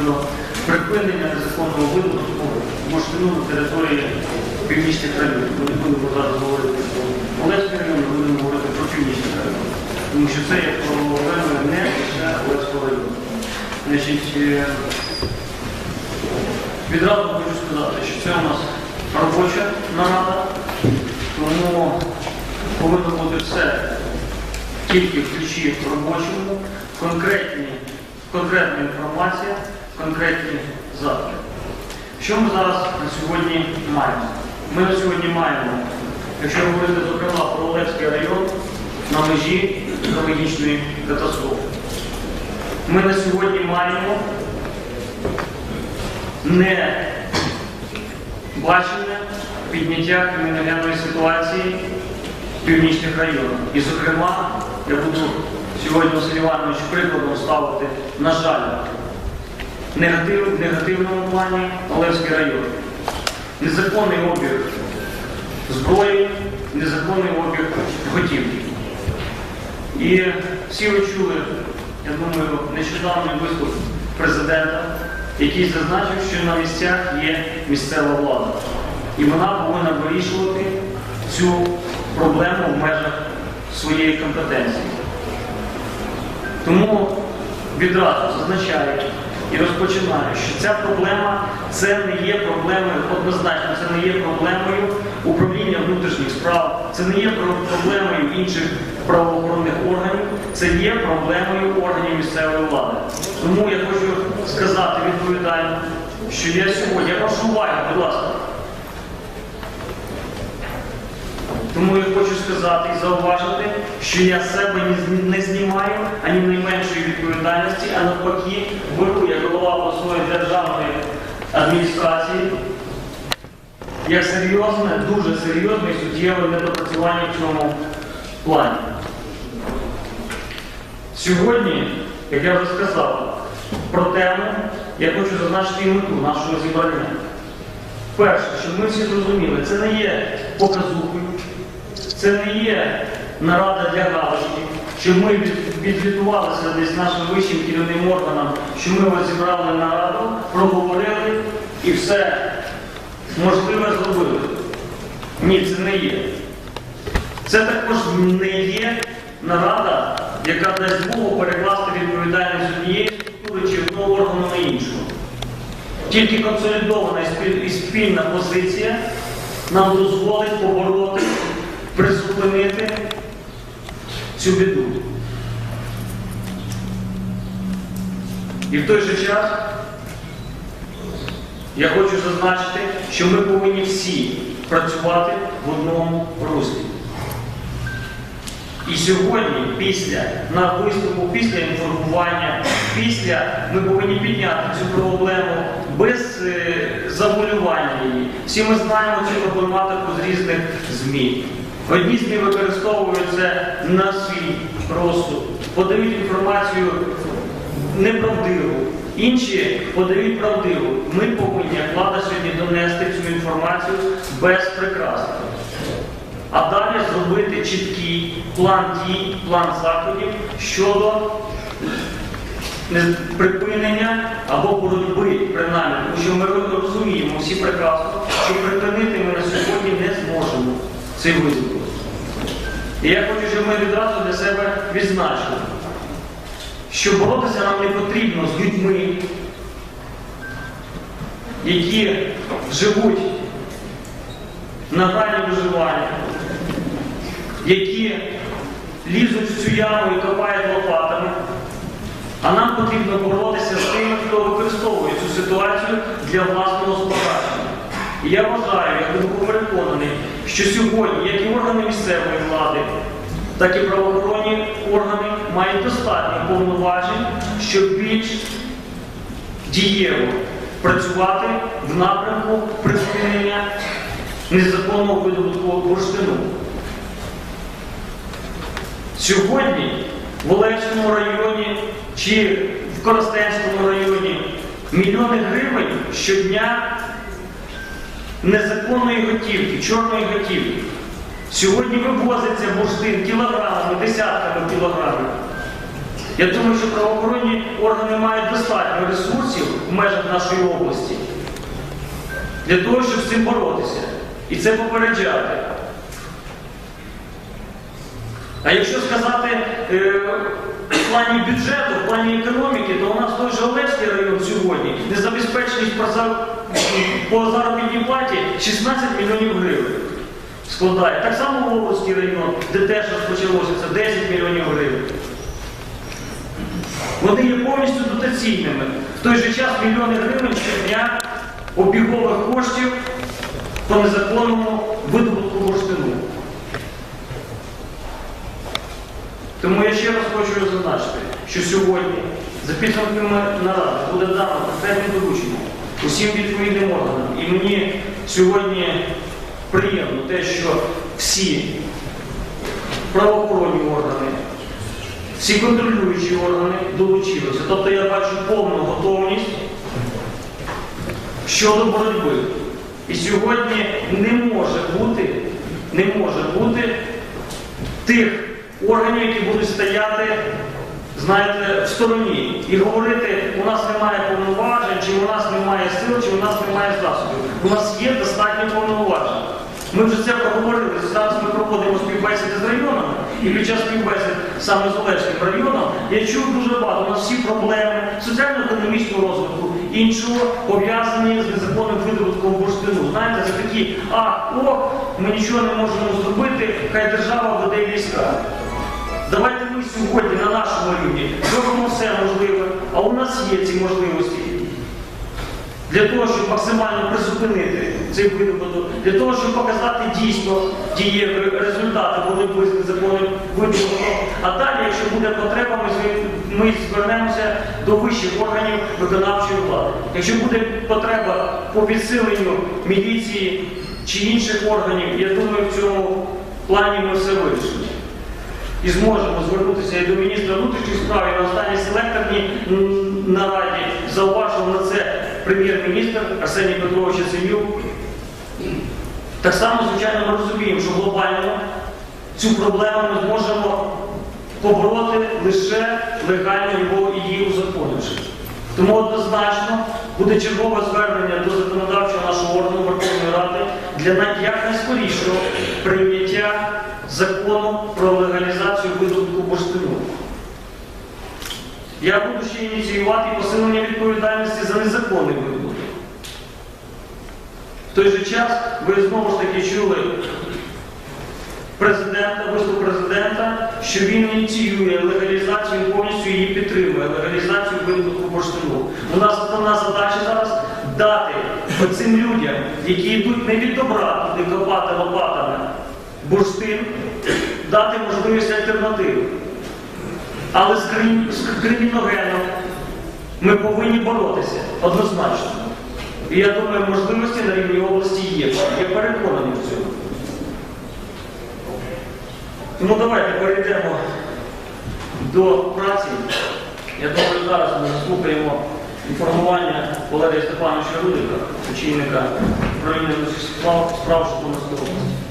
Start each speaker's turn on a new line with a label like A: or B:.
A: щодо припинення незаконного видобутку бурштину на території північних районів. Ми не будемо зараз говорити про Олевський район, ми будемо говорити про північний район. Тому що це є проблема не лише Олевського району. Значить, е, відразу хочу сказати, що це у нас робоча нарада, тому повинно бути все тільки в ключі робочому, конкретна інформація, конкретні заходи. Що ми зараз на сьогодні маємо? Ми на сьогодні маємо, якщо говорити зокрема про Олевський район, на межі екологічної катастрофи. Ми на сьогодні маємо не бачення підняття криміногенної ситуації в північних районах. І, зокрема, я буду сьогодні Василь Іванович прикладом ставити, на жаль, негатив, негативному плані Олевський район. Незаконний обіг зброї, незаконний обіг готівки. І всі ви чули, я думаю, нещодавний виступ президента, який зазначив, що на місцях є місцева влада. І вона повинна вирішувати цю проблему в межах своєї компетенції. Тому відразу зазначаю і розпочинаю, що ця проблема це не є проблемою, однозначно, це не є проблемою управління внутрішніх справ, це не є проблемою інших правоохоронних органів, це є проблемою органів місцевої влади. Тому я хочу сказати відповідально, що я сьогодні, я прошу уваги, будь ласка. Тому я хочу сказати і зауважити, що я себе не знімаю ані найменшої відповідальності, а навпаки беру як голова обласної державної адміністрації як серйозне, дуже серйозне і суттєве недопрацювання в цьому плані. Сьогодні, як я вже сказав, про тему я хочу зазначити і мету нашого зібрання. Перше, щоб ми всі зрозуміли, це не є показухою, це не є нарада для галочки, щоб ми від- відзвітувалися десь нашим вищим керівним органам, що ми вас зібрали на раду, проговорили і все можливе зробили. Ні, це не є. Це також не є нарада, яка дасть Богу перекласти відповідальність однієї структури чи одного органу на іншу. Тільки консолідована і спільна позиція нам дозволить побороти, призупинити цю біду. І в той же час я хочу зазначити, що ми повинні всі працювати в одному руслі. І сьогодні, після на виступу, після інформування, після ми повинні підняти цю проблему без е, завуалювання її. Всі ми знаємо цю проблематику з різних ЗМІ. Одні ЗМІ використовують це на свій розсуд, подають інформацію неправдиву, інші подають правдиву. Ми повинні, як влада сьогодні, донести цю інформацію без прикрас. А далі зробити чіткий план дій, план заходів щодо припинення або боротьби, принаймні, тому що ми розуміємо всі прекрасно, що припинити ми на сьогодні не зможемо цей вибух. І я хочу, щоб ми відразу для себе відзначили, що боротися нам не потрібно з людьми, які живуть на грані виживання, які лізуть в цю яму і копають лопатами. А нам потрібно боротися з тими, хто використовує цю ситуацію для власного збагачення. І я вважаю, я глибоко переконаний, що сьогодні, як і органи місцевої влади, так і правоохоронні органи мають достатньо повноважень, щоб більш дієво працювати в напрямку припинення незаконного видобутку бурштину. Сьогодні в Олевському районі чи в Коростенському районі мільйони гривень щодня незаконної готівки, чорної готівки. Сьогодні вивозиться бурштин кілограмами, десятками кілограмів. Я думаю, що правоохоронні органи мають достатньо ресурсів в межах нашої області для того, щоб з цим боротися і це попереджати. А якщо сказати е, в плані бюджету, в плані економіки, то у нас той же Олевський район сьогодні незабезпеченість по, заробітній платі 16 мільйонів гривень складає. Так само Волковський район, де теж розпочалося, це 10 мільйонів гривень. Вони є повністю дотаційними. В той же час мільйони гривень щодня обігових коштів по незаконному видобутку бурштину. Тому я ще раз хочу зазначити, що сьогодні за підсумками наради буде дано конкретне доручення усім відповідним органам. І мені сьогодні приємно те, що всі правоохоронні органи, всі контролюючі органи долучилися. Тобто я бачу повну готовність щодо боротьби. І сьогодні не може бути, не може бути тих органів, які будуть стояти, знаєте, в стороні і говорити, у нас немає повноважень, чи у нас немає сил, чи у нас немає засобів. У нас є достатньо повноважень. Ми вже це проговорили. Зараз ми проводимо співбесіди з районами, і під час співбесід саме з Олевським районом я чув дуже багато. У нас всі проблеми соціально-економічного розвитку, іншого пов'язані з незаконним видобутком бурштину. Знаєте, це такі, а, о, ми нічого не можемо зробити, хай держава веде війська. Давайте ми сьогодні на нашому рівні зробимо все можливе, а у нас є ці можливості для того, щоб максимально призупинити цей видобуток, для того, щоб показати дійсно дієві результати боротьби з незаконним видобутком. А далі, якщо буде потреба, ми звернемося до вищих органів виконавчої влади. Якщо буде потреба по підсиленню міліції чи інших органів, я думаю, в цьому плані ми все вирішимо і зможемо звернутися і до міністра внутрішніх справ і на останній селекторній нараді зауважив на це прем'єр-міністр Арсеній Петрович Яценюк. Так само, звичайно, ми розуміємо, що глобально цю проблему ми зможемо побороти лише легально його її узаконивши. Тому однозначно буде чергове звернення до законодавчого нашого органу Верховної Ради для най- якнайскорішого прийняття закону про легалізацію видобутку бурштину. Я буду ще ініціювати посилення відповідальності за незаконний видобуток. В той же час ви знову ж таки чули президента, виступ президента, що він ініціює легалізацію, повністю її підтримує, легалізацію видобутку бурштину. У нас основна задача зараз дати цим людям, які йдуть не від добра туди копати лопатами бурштин, дати можливість альтернативи. Але з криміногеном ми повинні боротися однозначно. І я думаю, можливості на рівні області є. Я переконаний в цьому. Тому давайте перейдемо до праці. Я думаю, зараз ми заслухаємо інформування Валерія Степановича Рудика, очільника управління справ Житомирської області.